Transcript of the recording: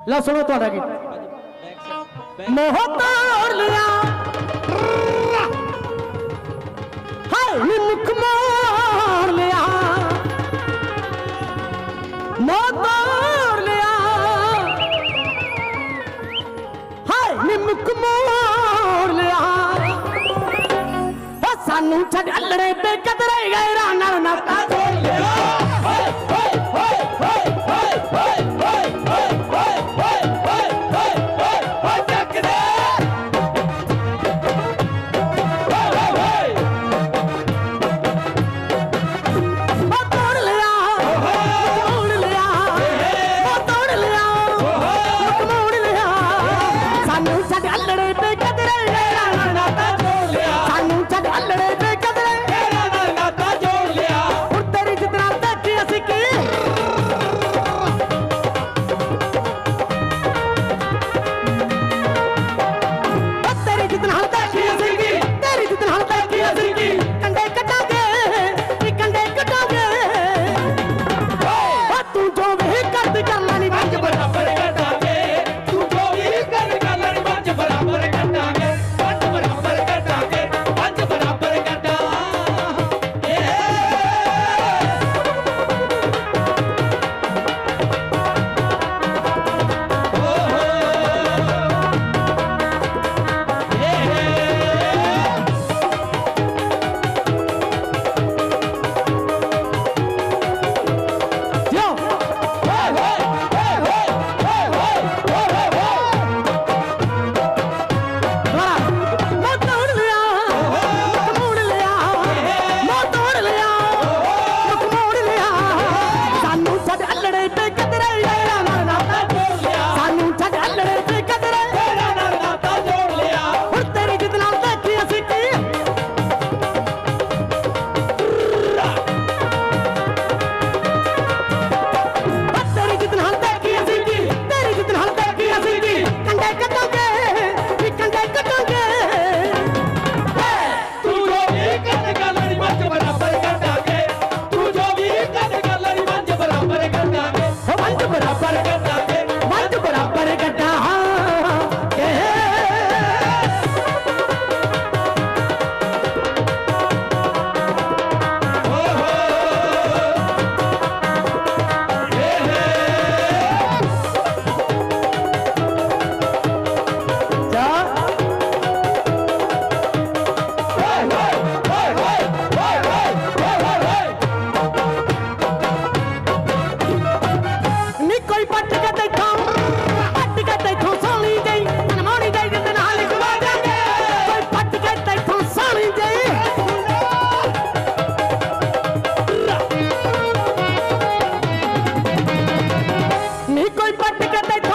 ਲਓ ਸੁਣੋ ਤੁਹਾਡਾ ਗੀਤ ਮੋਹ ਤੋੜ ਲਿਆ। ਹਾਏ, ਨੀ ਮੁਖ ਮੋੜ ਲਿਆ। ਮੋਹ ਤੋੜ ਲਿਆ। ਹਾਏ, ਨੀ ਮੁਖ ਮੋੜ ਲਿਆ। ਹੋ ਸਾਨੂੰ ਛੱਡ, ਅਲੜੇ ਤੇ ਕਦਰੇ ਗੈਰਾਂ ਨਾਲ ਨਾ ਤਾਜੇ कोई पट कहते